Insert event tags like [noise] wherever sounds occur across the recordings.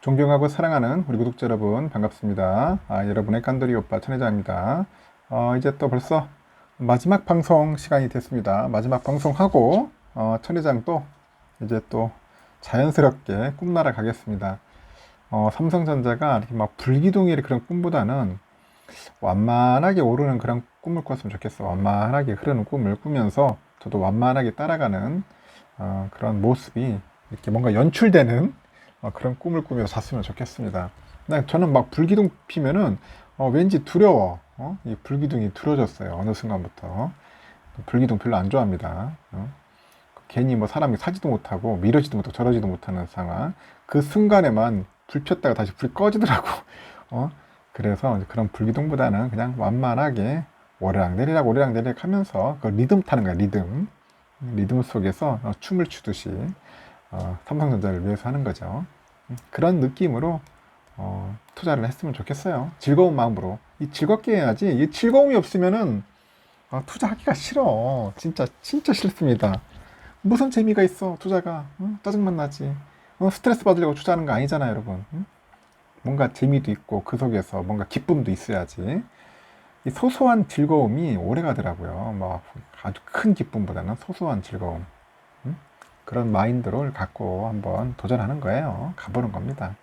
존경하고 사랑하는 우리 구독자 여러분 반갑습니다. 아, 여러분의 깐돌이 오빠 천혜자입니다. 어, 이제 또 벌써 마지막 방송 시간이 됐습니다. 마지막 방송하고 어, 천혜장 또 이제 또 자연스럽게 꿈나라 가겠습니다. 어, 삼성전자가 이렇게 막 불기둥의 그런 꿈보다는 완만하게 오르는 그런 꿈을 꿨으면 좋겠어. 완만하게 흐르는 꿈을 꾸면서 저도 완만하게 따라가는 어, 그런 모습이 이렇게 뭔가 연출되는 어, 그런 꿈을 꾸며 잤으면 좋겠습니다. 난 저는 막 불기둥 피면은 어, 왠지 두려워. 어? 이 불기둥이 두려졌어요. 어느 순간부터. 불기둥 별로 안 좋아합니다. 어? 괜히 뭐 사람이 사지도 못하고 미러지도 못하고 저러지도 못하는 상황. 그 순간에만 불 폈다가 다시 불이 꺼지더라고. [laughs] 어? 그래서 그런 불기둥보다는 그냥 완만하게 오르락 내리락 오르락 내리락 하면서 그 리듬 타는 거야, 리듬. 리듬 속에서 어, 춤을 추듯이 어, 삼성전자를 위해서 하는 거죠. 그런 느낌으로 어, 투자를 했으면 좋겠어요. 즐거운 마음으로. 이 즐겁게 해야지. 이 즐거움이 없으면은 어, 투자하기가 싫어. 진짜 진짜 싫습니다. 무슨 재미가 있어 투자가 응? 짜증만 나지. 어, 스트레스 받으려고 투자하는 거 아니잖아요, 여러분. 응? 뭔가 재미도 있고 그 속에서 뭔가 기쁨도 있어야지. 이 소소한 즐거움이 오래 가더라고요. 뭐 아주 큰 기쁨보다는 소소한 즐거움. 그런 마인드를 갖고 한번 도전하는 거예요. 가보는 겁니다.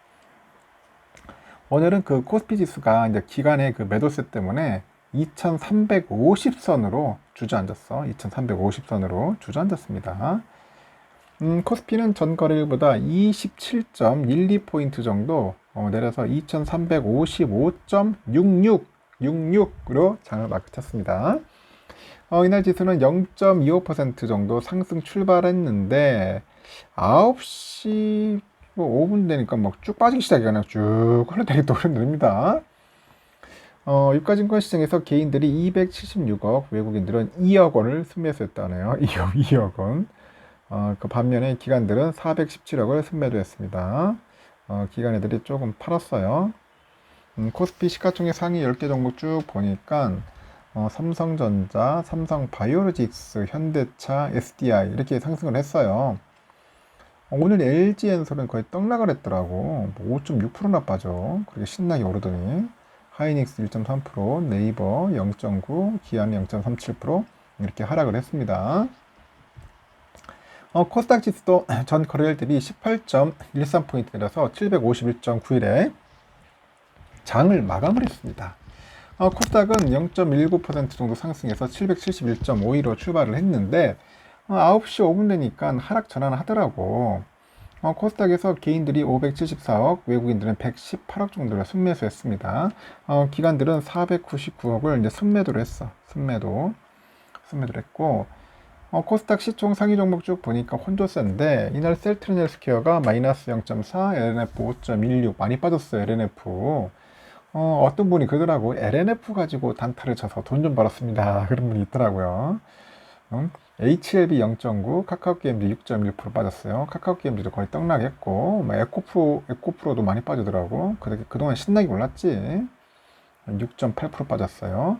오늘은 그 코스피 지수가 이제 기간의 그 매도세 때문에 2350선으로 주저앉았어. 2350선으로 주저앉았습니다. 음, 코스피는 전 거래일보다 27.12포인트 정도 어, 내려서 2355.66 66으로 장을 마크 쳤습니다. 어, 이날 지수는 0.25% 정도 상승 출발했는데 9시 뭐 5분 되니까 막 쭉 빠지기 그냥 쭉 흘러내리 또 흐르냅니다. 어, 유가증권 시장에서 개인들이 276억, 외국인들은 2억 원을 순매수했다네요. [laughs] 2억, 2억 원. 어, 그 반면에 기관들은 417억을 순매도했습니다. 어, 기관 애들이 조금 팔았어요. 음, 코스피 시가총액 상위 10개 종목 쭉 보니까 어, 삼성전자, 삼성바이오로직스, 현대차, SDI 이렇게 상승을 했어요. 어, 오늘 LG엔솔은 거의 떡락을 했더라고. 뭐 5.6%나 빠져. 그렇게 신나게 오르더니 하이닉스 1.3%, 네이버 0.9, 기안 0.37% 이렇게 하락을 했습니다. 어, 코스닥 지수도 [clears throat] 전 거래일 대비 18.13포인트 내려서 751.91에 장을 마감을 했습니다. 어, 코스닥은 0.19% 정도 상승해서 771.52로 출발을 했는데 어, 9시 5분 되니까 하락 전환을 하더라고. 어, 코스닥에서 개인들이 574억, 외국인들은 118억 정도를 순매수했습니다. 어, 기관들은 499억을 이제 순매도를 했어. 순매도. 순매도를 했고, 어, 코스닥 시총 상위 종목 쭉 보니까 혼조세인데, 이날 셀트린 헬스케어가 마이너스 0.4, LNF 5.16 많이 빠졌어요, LNF. 어, 어떤 분이 그러더라고. LNF 가지고 단타를 쳐서 돈 좀 벌었습니다. [laughs] 그런 분이 있더라고요. 음, HLB 0.9, 카카오 게임즈 6.1% 빠졌어요. 카카오 게임즈도 거의 떡락했고, 뭐 에코프로, 에코프로도 많이 빠지더라고. 그렇게 그동안 신나게 올랐지. 6.8% 빠졌어요.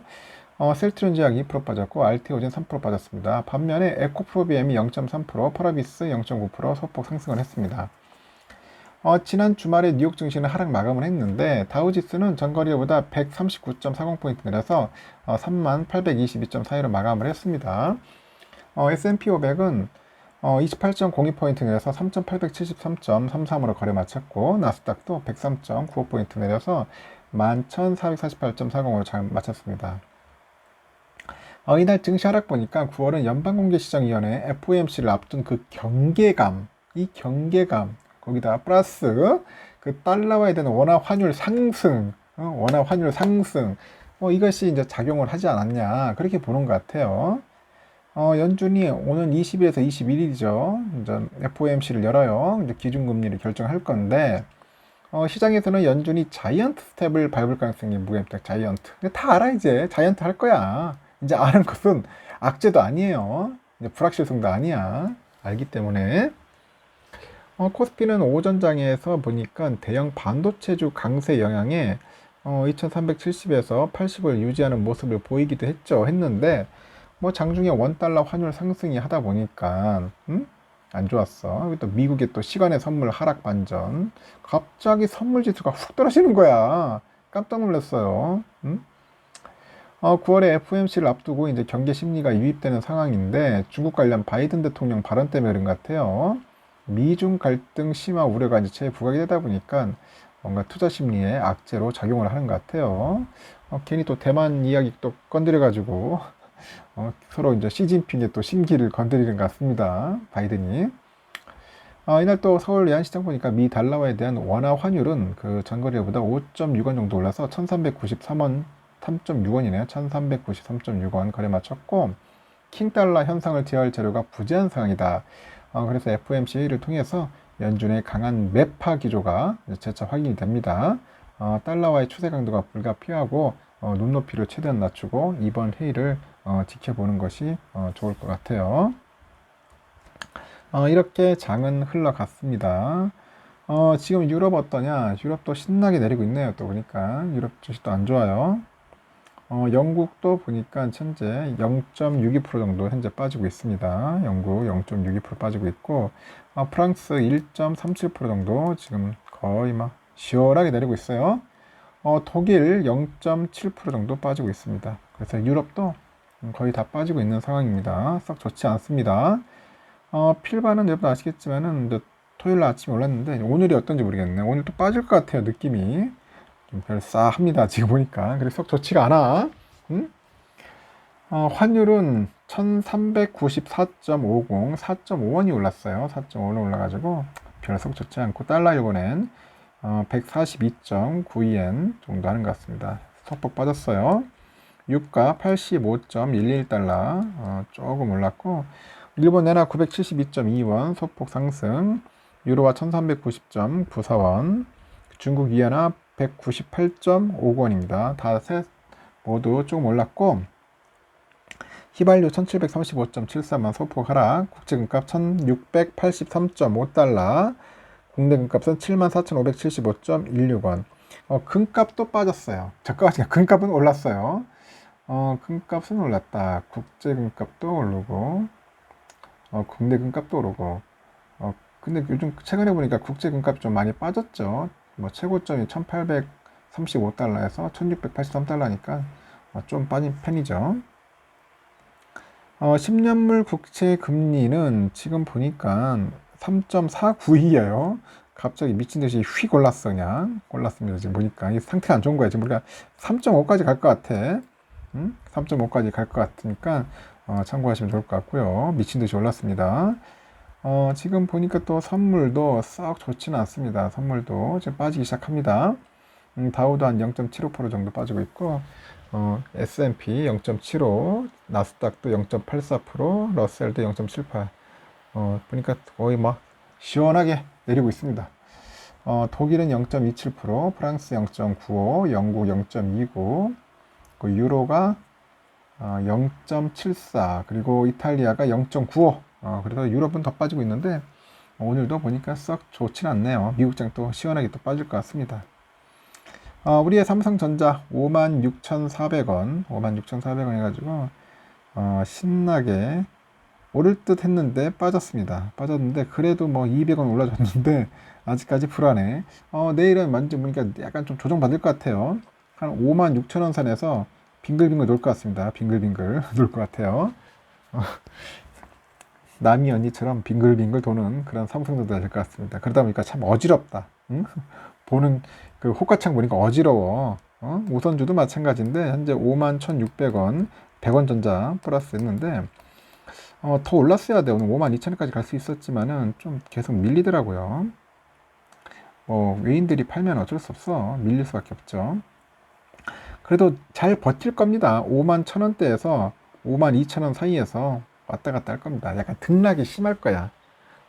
어, 셀트론 제약 2% 빠졌고, 알테오젠 3% 빠졌습니다. 반면에 에코프로비엠이 0.3%, 파라비스 0.9% 소폭 상승을 했습니다. 어, 지난 주말에 뉴욕 증시는 하락 마감을 했는데 다우지수는 전거래보다 139.40포인트 내려서 어, 3822.42로 마감을 했습니다. 어, S&P 500은 어, 28.02포인트 내려서 3873.33으로 거래 마쳤고 나스닥도 103.95포인트 내려서 11,448.40으로 잘 마쳤습니다. 어, 이날 증시 하락 보니까 9월은 연방공개시장위원회 FOMC를 앞둔 그 경계감, 이 경계감, 거기다 플러스 그 달러화에 대한 원화 환율 상승, 어, 원화 환율 상승, 어, 이것이 이제 작용을 하지 않았냐 그렇게 보는 것 같아요. 어, 연준이 오는 20일에서 21일이죠. 이제 FOMC를 열어요. 이제 기준금리를 결정할 건데 어, 시장에서는 연준이 자이언트 스텝을 밟을 가능성이 무게입니다. 자이언트. 다 알아 이제 자이언트 할 거야. 이제 아는 것은 악재도 아니에요. 이제 불확실성도 아니야. 알기 때문에. 어, 코스피는 오전장에서 보니까 대형 반도체주 강세 영향에 어, 2370에서 80을 유지하는 모습을 보이기도 했죠. 했는데 뭐 장중에 원달러 환율 상승이 하다 보니까 음? 안 좋았어. 또 미국의 또 시간의 선물 하락 반전. 갑자기 선물 지수가 훅 떨어지는 거야. 깜짝 놀랐어요. 응? 어, 9월에 FOMC를 앞두고 이제 경계 심리가 유입되는 상황인데 중국 관련 바이든 대통령 발언 때문에 그런 것 같아요. 미중 갈등 심화 우려가 이제 채 부각이 되다 보니까 뭔가 투자 심리에 악재로 작용을 하는 것 같아요. 어, 괜히 또 대만 이야기 또 건드려가지고 어, 서로 이제 시진핑의 또 심기를 건드리는 것 같습니다. 바이든이. 아, 이날 또 서울 야한시장 보니까 미 달러화에 대한 원화 환율은 그 전거래보다 5.6원 정도 올라서 1393원 3.6원이네요. 1393.6원 거래 마쳤고 킹달러 현상을 제어할 재료가 부재한 상황이다. 어, 그래서 FOMC를 통해서 연준의 강한 매파 기조가 재차 확인이 됩니다. 어, 달러와의 추세 강도가 불가피하고 어, 눈높이를 최대한 낮추고 이번 회의를 어, 지켜보는 것이 어, 좋을 것 같아요. 어, 이렇게 장은 흘러갔습니다. 어, 지금 유럽 어떠냐? 유럽도 신나게 내리고 있네요. 또 보니까 유럽 주식도 안 좋아요. 어, 영국도 보니까 현재 0.62% 정도 현재 빠지고 있습니다. 영국 0.62% 빠지고 있고 어, 프랑스 1.37% 정도 지금 거의 막 시원하게 내리고 있어요. 어, 독일 0.7% 정도 빠지고 있습니다. 그래서 유럽도 거의 다 빠지고 있는 상황입니다. 썩 좋지 않습니다. 어, 필바는 여러분 아시겠지만은 토요일 날 아침에 올랐는데 오늘이 어떤지 모르겠네. 오늘 또 빠질 것 같아요. 느낌이 좀 별싸합니다. [laughs] 지금 보니까 그래서 썩 좋지가 않아. 응? 어, 환율은 1394.50, 4.5원이 올랐어요. 4.5원 올라가지고 별썩 좋지 않고 달러 일본엔 어, 142.92엔 정도 하는 것 같습니다. 소폭 빠졌어요. 유가 85.11달러 어, 조금 올랐고 일본 엔화 972.2원 소폭 상승 유로화 1390.94원 중국 위안화 198.5원입니다. 다 셋 모두 조금 올랐고 휘발유 1735.73만 소폭 하락 국제금값 1683.5달러 국내 금값은 74,575.16원 어, 금값도 빠졌어요. 잠깐만요. 금값은 올랐어요. 어, 금값은 올랐다. 국제 금값도 오르고, 어, 국내 금값도 오르고. 어, 근데 요즘 최근에 보니까 국제 금값이 좀 많이 빠졌죠. 뭐 최고점이 1835달러에서 1683달러니까 어, 좀 빠진 편이죠. 어, 10년물 국채 금리는 지금 보니까 3.492예요. 갑자기 미친 듯이 휙 올랐어 그냥. 올랐습니다. 지금 보니까. 이 상태가 안 좋은 거야 지금 우리가 3.5까지 갈 것 같아. 음? 3.5까지 갈 것 같으니까 어, 참고하시면 좋을 것 같고요. 미친 듯이 올랐습니다 어, 지금 보니까 또 선물도 썩 좋지는 않습니다 선물도 지금 빠지기 시작합니다 음, 다우도 한 0.75% 정도 빠지고 있고 어, S&P 0.75 나스닥도 0.84% 러셀도 0.78 어, 보니까 거의 막 시원하게 내리고 있습니다. 어, 독일은 0.27%, 프랑스 0.95, 영국 0.29, 그 유로가 어, 0.74, 그리고 이탈리아가 0.95. 어, 그래서 유럽은 더 빠지고 있는데 오늘도 보니까 썩 좋진 않네요. 미국장 또 시원하게 또 빠질 것 같습니다. 어, 우리의 삼성전자 56,400원, 56,400원 해가지고 어, 신나게 오를 듯 했는데 빠졌습니다. 빠졌는데 그래도 뭐 200원 올라줬는데 아직까지 불안해. 어, 내일은 만지 보니까 약간 좀 조정받을 것 같아요. 한 5만 6천 원 선에서 빙글빙글 놀 것 같습니다. 빙글빙글 [laughs] 놀 것 같아요. 어, 남이 언니처럼 빙글빙글 도는 그런 삼성전자 될것 같습니다. 그러다 보니까 참 어지럽다. 응? [laughs] 보는 그 호가창 보니까 어지러워. 어? 우선주도 마찬가지인데 현재 5만 1,600원 100원 전자 플러스 했는데 어, 더 올랐어야 돼. 오늘 5만 2천원까지 갈 수 있었지만은 좀 계속 밀리더라고요. 뭐 외인들이 팔면 어쩔 수 없어. 밀릴 수밖에 없죠. 그래도 잘 버틸 겁니다. 5만 1천원대에서 5만 2천원 사이에서 왔다 갔다 할 겁니다. 약간 등락이 심할 거야.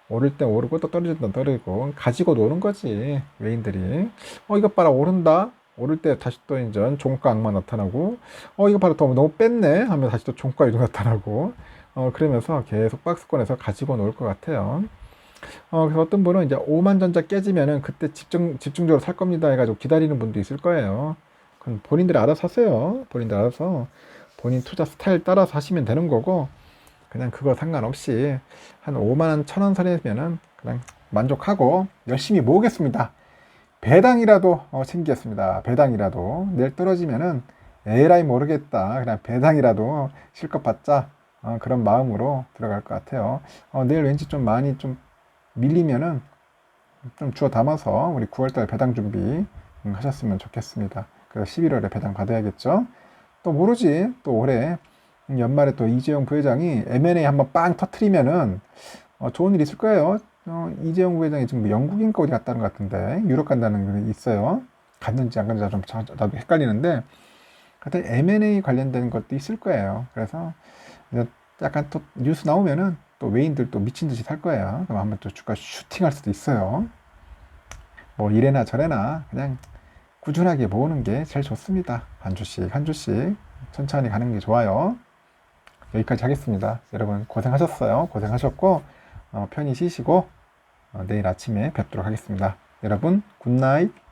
오를 때 오르고 또 떨어질 때 떨어지고 가지고 노는 거지 외인들이 어 이거 봐라 오른다 오를 때 다시 또 이제 종가 악마 나타나고 어 이거 봐라 더 너무 뺐네 하면 다시 또 종가 이동 나타나고 어, 그러면서 계속 박스권에서 가지고 놓을 것 같아요. 어, 그래서 어떤 분은 이제 5만 전자 깨지면은 그때 집중, 집중적으로 살 겁니다 해가지고 기다리는 분도 있을 거예요. 그럼 본인들이 알아서 하세요. 본인들 알아서 본인 투자 스타일 따라서 하시면 되는 거고, 그냥 그거 상관없이 한 5만원, 1천원 선이면은 그냥 만족하고 열심히 모으겠습니다. 배당이라도 어, 챙기겠습니다. 배당이라도 내일 떨어지면은 에라이 모르겠다. 그냥 배당이라도 실컷 받자. 어, 그런 마음으로 들어갈 것 같아요. 어, 내일 왠지 좀 많이 좀 밀리면은 좀 주워 담아서 우리 9월달 배당 준비 음, 하셨으면 좋겠습니다. 그래서 11월에 배당 받아야겠죠. 또 모르지. 또 올해 연말에 또 이재용 부회장이 M&A 한번 빵 터트리면은 어, 좋은 일 있을 거예요. 어, 이재용 부회장이 지금 뭐 영국인가 어디 갔다는 것 같은데 유럽 간다는 게 있어요. 갔는지 안 갔는지 좀 자- 나도 헷갈리는데 하여튼 M&A 관련된 것도 있을 거예요. 그래서 약간 또 뉴스 나오면은 또 외인들 또 미친 듯이 살 거예요. 그럼 한번 또 주가 슈팅할 수도 있어요. 뭐 이래나 저래나 그냥 꾸준하게 모으는 게 제일 좋습니다. 한 주씩 한 주씩 천천히 가는 게 좋아요. 여기까지 하겠습니다. 여러분 고생하셨어요. 고생하셨고 어, 편히 쉬시고 어, 내일 아침에 뵙도록 하겠습니다. 여러분 굿나잇.